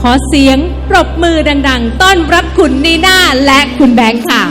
ขอเสียงปรบมือดัง ๆ ต้อนรับคุณนีน่าและคุณแบงค์ค่ะ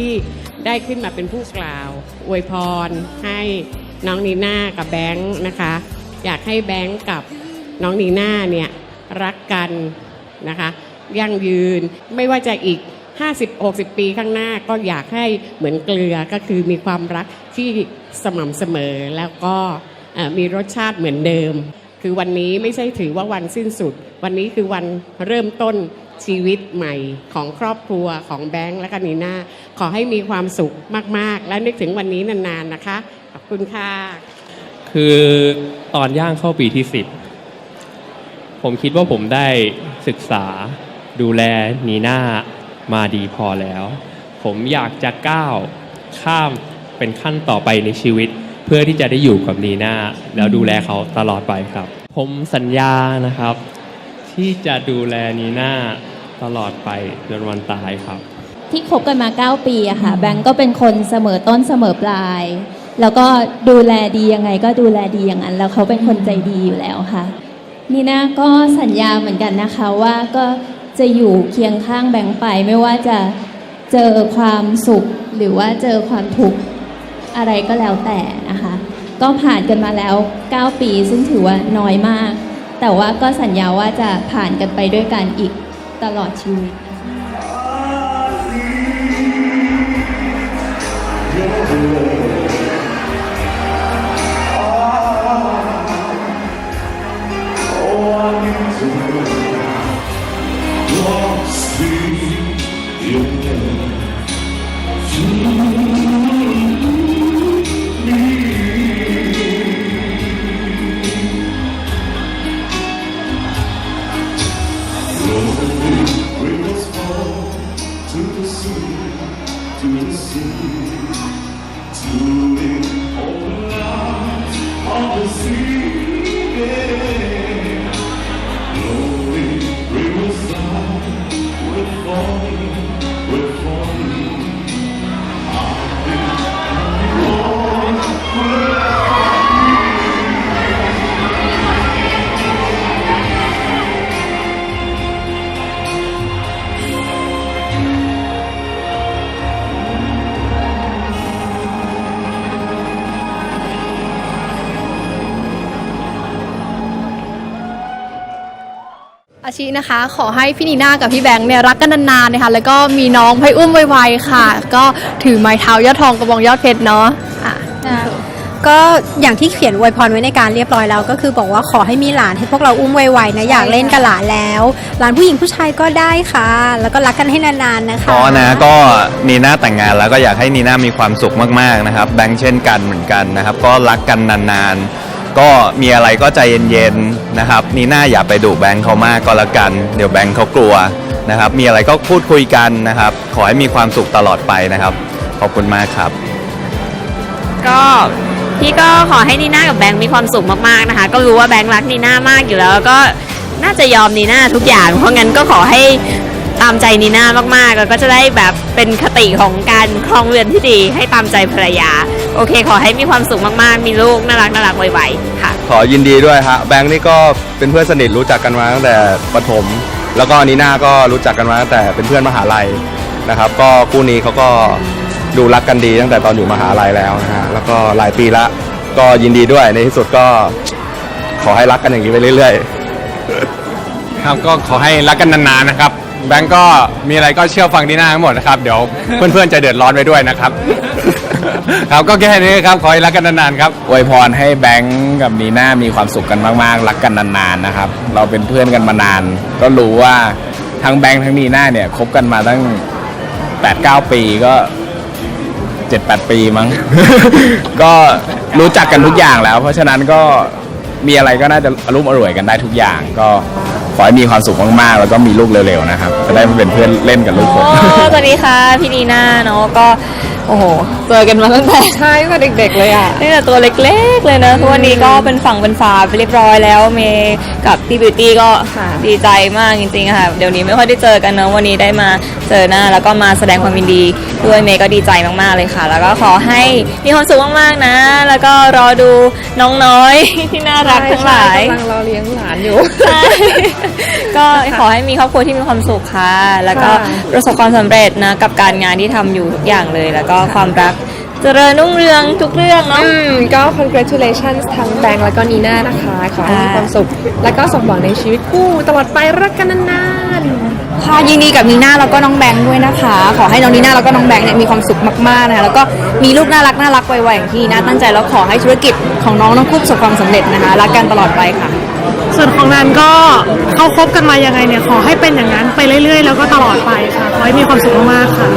ที่ได้ขึ้นมาเป็นผู้กล่าว อวยพรให้น้องนีน่ากับแบงค์นะคะ อยากให้แบงค์กับน้องนีน่าเนี่ยรักกันนะคะยั่งยืนไม่ว่าจะอีก 50-60 ปีข้างหน้าก็อยากให้เหมือนเกลือก็คือมีความรักที่สม่ำเสมอแล้วก็มีรสชาติเหมือนเดิม คือวันนี้ไม่ใช่ถือว่าวันสิ้นสุด วันนี้คือวันเริ่มต้นชีวิตใหม่ของครอบครัวของแบงค์และก็นีน่าขอให้มีความสุขมาก ๆ และนึกถึงวันนี้นาน ๆ นะคะ ขอบคุณค่ะ คือตอนย่างเข้าปีที่สิบผมคิดว่าผมได้ศึกษาดูแลนีน่ามาดีพอแล้ว ผมอยากจะก้าวข้ามเป็นขั้นต่อไปในชีวิต พื่อที่จะได้อยู่กับนีน่าแล้วดูแลเขาตลอดไปครับ ผมสัญญานะครับ ที่จะดูแลนีน่าตลอดไปจนวันตายครับ ที่คบกันมา 9 ปีอะค่ะ แบงก์ก็เป็นคนเสมอต้นเสมอปลาย แล้วก็ดูแลดียังไงก็ดูแลดีอย่างนั้น แล้วเขาเป็นคนใจดีอยู่แล้วค่ะนี่นะก็สัญญาเหมือนกันนะคะว่าก็จะอยู่เคียงข้างแบงก์ไปไม่ว่าจะเจอความสุขหรือว่าเจอความทุกข์ อะไรก็แล้วแต่นะคะ ก็ผ่านกันมาแล้ว 9 ปี ซึ่งถือว่าน้อยมาก แต่ว่าก็สัญญาว่าจะผ่านกันไปด้วยกันอีกตลอดชีวิต อาชีนะคะ ขอให้พี่นีน่ากับพี่แบงค์เนี่ยรักกันนานๆนะคะ แล้วก็มีน้องให้อุ้มไวๆค่ะ ก็ถือไม้เท้ายอดทองกระบองยอดเพชรเนาะอะ ก็อย่างที่เขียนอวยพรไว้ในการเรียบร้อยแล้วก็คือบอกว่าขอให้มีหลานให้พวกเราอุ้มไวๆนะอยากเล่นกับหลานแล้ว หลานผู้หญิงผู้ชายก็ได้ค่ะ แล้วก็รักกันให้นานๆนะคะ ก็นะก็นีน่าแต่งงานแล้วก็อยากให้นีน่ามีความสุขมากๆนะครับ แบงค์เช่นกันเหมือนกันนะครับ ก็รักกันนานๆ ก็มีอะไรก็ใจเย็นๆนะครับนีน่าอย่าไปดุแบงค์เขามากก็แล้วกัน เดี๋ยวแบงค์เขากลัวนะครับ มีอะไรก็พูดคุยกันนะครับ ขอให้มีความสุขตลอดไปนะครับ ขอบคุณมากครับ ก็พี่ก็ขอให้นีน่ากับแบงค์มีความสุขมากๆนะคะ ก็รู้ว่าแบงค์รักนีน่ามากอยู่แล้ว ก็น่าจะยอมนีน่าทุกอย่าง เพราะงั้นก็ขอให้ตามใจนีน่ามากๆ แล้วก็จะได้แบบเป็นคติของการครองเรือนที่ดีให้ตามใจภรรยา โอเค ขอให้มีความสุขมากๆ มีลูกน่ารักน่ารักไวๆค่ะ ขอยินดีด้วยฮะแบงค์นี่ก็เป็นเพื่อนสนิทรู้จักกันมาตั้งแต่ประถม แล้วก็นีน่าก็รู้จักกันมาตั้งแต่เป็นเพื่อนมหาลัยนะครับ ก็คู่นี้เขาก็ดูรักกันดีตั้งแต่ตอนอยู่มหาลัยแล้วนะฮะแล้วก็หลายปีละก็ยินดีด้วยในที่สุดก็ขอให้รักกันอย่างนี้ไปเรื่อยๆ ครับก็ขอให้รักกันนานๆนะครับ แบงก์ก็มีอะไรก็เชื่อฟังนีน่าทั้งหมดนะครับ เดี๋ยวเพื่อนๆจะเดือดร้อนไปด้วยนะครับ ครับก็แค่นี้ครับขอให้รักกันนานๆครับอวยพรให้แบงก์กับนีน่ามีความสุขกันมากๆ รักกันนานๆนะครับ เราเป็นเพื่อนกันมานาน ก็รู้ว่าทั้งแบงก์ทั้งนีน่าเนี่ยคบกันมาตั้ง8-9 ปีก็ 7-8 ปีมั้ง ก็รู้จักกันทุกอย่างแล้ว เพราะฉะนั้นก็มีอะไรก็น่าจะอรุ่มอร่วยกันได้ทุกอย่าง ก็ขอให้มีความสุขมากๆ แล้วก็มีลูกเร็วๆนะครับ จะได้มาเป็นเพื่อนเล่นกับลูกผมสวัสดีค่ะ พี่นีน่าเนาะก็ โอ้โหเจอกันมาตั้งแต่ ใช่ตั้งแต่เด็กๆเลยอะตั้งแต่ตัวเล็กๆเลยนะทุกวันนี้ก็เป็นฝั่งเป็นฝาไปเรียบร้อยแล้วเมย์กับพี่บิวตี้ก็ดีใจมากจริงๆค่ะ เดี๋ยวนี้ไม่ค่อยได้เจอกันเนอะวันนี้ได้มาเจอหน้าแล้วก็มาแสดงความยินดีด้วยเมย์ก็ดีใจมากๆเลยค่ะ แล้วก็ขอให้มีความสุขมากๆนะ แล้วก็รอดูน้องน้อย ที่น่ารักทั้งหลายกำลังรอเลี้ยงหลานอยู่ ใช่ก็ขอให้มีครอบครัวที่มีความสุขค่ะ แล้วก็ประสบความสำเร็จนะกับการงานที่ทำอยู่ทุกอย่างเลย แล้วก็ความรักเจริญรุ่งเรืองทุกเรื่องเนาะ อืม ก็ congratulations ทั้งแบงค์แล้วก็นีน่านะคะ ขอให้มีความสุข แล้วก็สมหวังในชีวิตคู่ตลอดไปรักกันนานๆ ค่ะยินดีกับนีน่าแล้วก็น้องแบงค์ด้วยนะคะ ขอให้น้องนีน่าแล้วก็น้องแบงค์เนี่ยมีความสุขมากๆนะคะแล้วก็มีลูกน่ารักน่ารักไวๆอย่างที่นีน่าตั้งใจแล้วขอให้ธุรกิจของน้องทั้งคู่ประสบความสำเร็จนะคะรักกันตลอดไปค่ะ ส่วนของนันก็เขาคบกันมายังไงเนี่ยขอให้เป็นอย่างนั้นไปเรื่อยๆ แล้วก็ตลอดไปค่ะขอให้มีความสุขมากๆค่ะ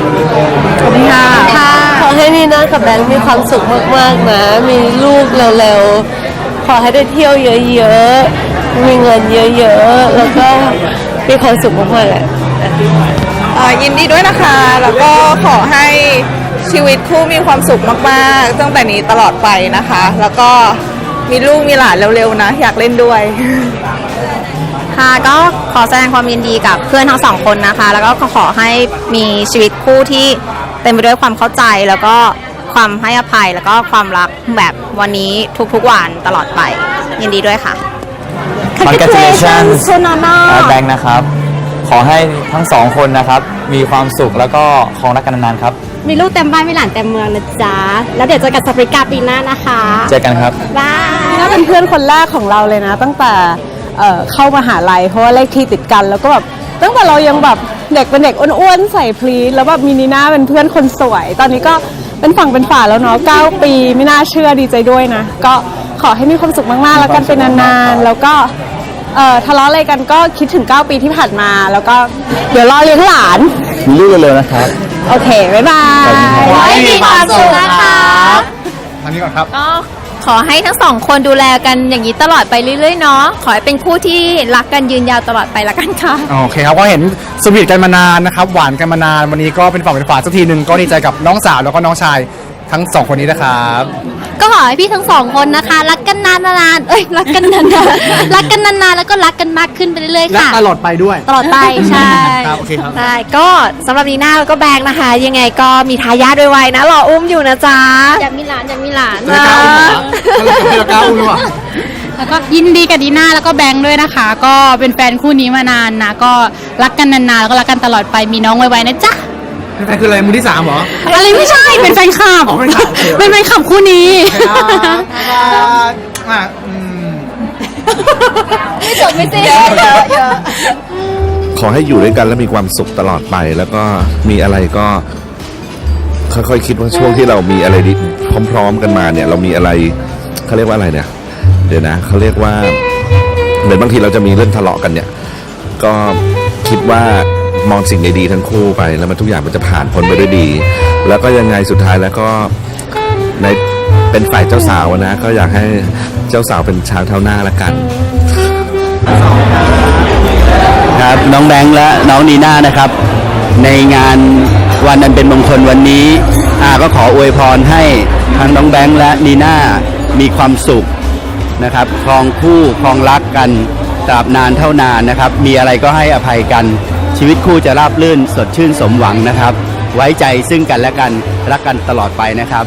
ขอบคุณค่ะขอ ให้นีน่ากับแบงค์มีความสุขมากๆนะ มีลูกเร็วๆ ขอให้ได้เที่ยวเยอะๆ มีเงินเยอะๆ แล้วก็มีความสุขมากๆแหละยินดีด้วยนะคะ แล้วก็ขอให้ชีวิตคู่มีความสุขมากๆ ตั้งแต่นี้ตลอดไปนะคะ แล้วก็มีลูกมีหลานเร็วๆนะ อยากเล่นด้วย ค่ะก็ขอแสดงความยินดีกับเพื่อนทั้งสองคนนะคะ แล้วก็ขอให้มีชีวิตคู่ที่ เต็มไปด้วยความเข้าใจแล้วก็ความให้อภัยแล้วก็ความรักแบบวันนี้ทุกๆวันตลอดไป ยินดีด้วยค่ะ Congratulations แบงค์นะครับ ขอให้ทั้งสองคนนะครับ มีความสุขแล้วก็ครองรักกันนานๆครับ มีลูกเต็มบ้านมีหลานเต็มเมืองนะจ๊ะ แล้วเดี๋ยวเจอกันสปริกาปีหน้านะคะเจอกันครับ บาย น่าเป็นเพื่อนคนแรกของเราเลยนะ ตั้งแต่เอ่อเข้ามาหาลัยเพราะว่าเลขที่ติดกันแล้วก็แบบตั้งแต่เรายังแบบ เด็กเป็นเด็กอ้วนๆใส่พลีทแล้วแบบมีนีน่าเป็นเพื่อนคนสวย ตอนนี้ก็เป็นฝั่งเป็นฝาแล้วเนาะ9ปี ไม่น่าเชื่อดีใจด้วยนะ ก็ขอให้มีความสุขมากๆ แล้วกันเป็นนานๆ แล้วก็เอ่อทะเลาะอะไรกันก็คิดถึง 9 ปีที่ผ่านมา แล้วก็เดี๋ยวรอเลี้ยงหลาน มีลูกเร็วๆนะครับ โอเค บ๊ายบายขอให้มีความสุขนะคะ ทางนี้ก่อนครับ ก็ ขอให้ทั้งสองคนดูแลกันอย่างนี้ตลอดไปเรื่อยๆเนาะขอให้เป็นคู่ที่รักกันยืนยาวตลอดไปละกันค่ะ โอเคครับก็เห็นสวีทกันมานานนะครับ หวานกันมานานวันนี้ก็เป็นฝั่งเป็นฝาสักทีหนึ่งก็ดีใจกับน้องสาวแล้วก็น้องชายทั้งสองคนนี้นะครับ ก็ขอให้พี่ทั้งสองคนนะคะ รักกันนานๆเอ้ยรักกันนานๆรักกันนานๆแล้วก็รักกันมากขึ้นไปเรื่อยๆและค่ะ ตลอดไปด้วย ตลอดไปใช่ครับโอเคครับ ใช่ก็สำหรับนีน่าแล้วก็แบงค์นะคะ ยังไงก็มีทายาทไวๆนะรออุ้มอยู่นะจ๊ะอยากมีหลานอยากมีหลานจะกล้า อุ้มเหรอจะกล้าอุ้มหรือเปล่าแล้วก็ยินดีกับดีน่าแล้วก็แบงค์ด้วยนะคะ ก็เป็นแฟนคู่นี้มานานนะ ก็รักกันนานๆแล้วก็รักกันตลอดไปมีน้องไวๆนะจ๊ะเป็นแฟนคืออะไรมือที่สามเหรอ อะไรไม่ใช่เป็นแฟนคลับอ๋อเป็นแฟนคลับโอเคเป็นแฟนคลับคู่นี้อะอืมไม่จบไม่สิ้นขอให้อยู่ด้วยกันและมีความสุขตลอดไป แล้วก็มีอะไรก็ ค่อยๆคิดว่าช่วงที่เรามีอะไรดีพร้อม ๆ กันมาเนี่ย เรามีอะไร เขาเรียกว่าอะไรเนี่ย เดี๋ยวนะเขาเรียกว่าเหมือนบางทีเราจะมีเรื่องทะเลาะกันเนี่ย ก็คิดว่ามองสิ่งดีๆทั้งคู่ไป แล้วมันทุกอย่างมันจะผ่านพ้นไปด้วยดี แล้วก็ยังไงสุดท้ายแล้วก็ในเป็นฝ่ายเจ้าสาวนะ ก็อยากให้เจ้าสาวเป็นช้างเท้าหน้าละกัน ครับน้องแบงค์และน้องนีน่านะครับ ในงานวันอันเป็นมงคลวันนี้อาก็ขออวยพรให้ทั้งน้องแบงค์และนีน่า มีความสุขนะครับครองคู่ครองรักกันตราบนานเท่านานนะครับ มีอะไรก็ให้อภัยกัน ชีวิตคู่จะราบรื่นสดชื่นสมหวังนะครับ ไว้ใจซึ่งกันและกันรักกันตลอดไปนะครับ